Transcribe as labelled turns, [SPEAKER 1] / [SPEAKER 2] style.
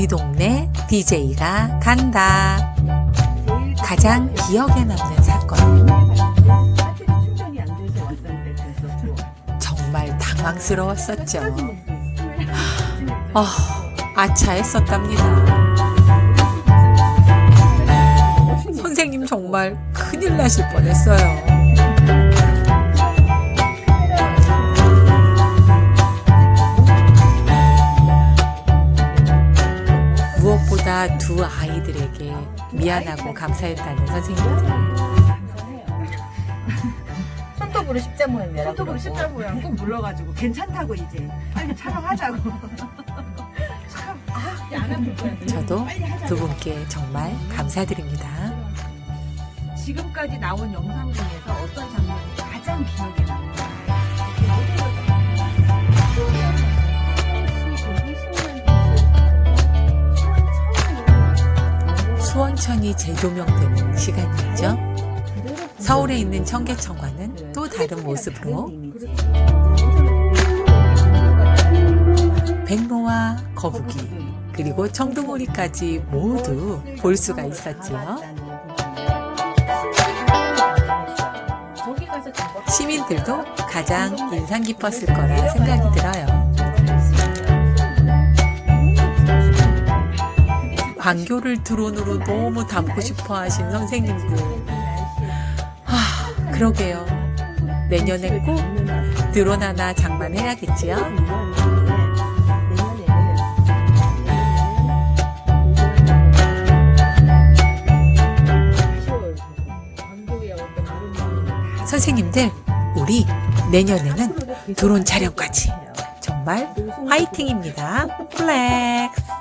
[SPEAKER 1] 우리 동네 DJ가 간다. 가장 기억에 남는 사건. 정말 당황스러웠었죠. 아, 아차했었답니다. 선생님 정말 큰일 나실 뻔했어요. 무엇보다 두 아이들에게 미안하고 감사했다는 선생님들.
[SPEAKER 2] 손톱으로 십자 모양이라
[SPEAKER 3] 손톱으로 십자 모양 꼭 눌러가지고 괜찮다고 이제 빨리 촬영하자고. 참, 아, 안 아플 거야.
[SPEAKER 1] 저도
[SPEAKER 3] 빨리 하자고.
[SPEAKER 1] 두 분께 정말 감사드립니다.
[SPEAKER 3] 지금까지 나온 영상 중에서 어떤 장면이 가장 기억에 남는가?
[SPEAKER 1] 수원천이 재조명되는 시간이었죠. 서울에 있는 청계천과는 또 다른 모습으로 백로와 거북이 그리고 청둥오리까지 모두 볼 수가 있었지요. 시민들도 가장 인상 깊었을 거라 생각이 들어요. 광교를 드론으로 너무 담고 싶어 하신 선생님들. 아, 그러게요. 내년에 꼭 드론 하나 장만해야겠지요? 선생님들, 우리 내년에는 드론 촬영까지 정말 화이팅입니다. 플렉스!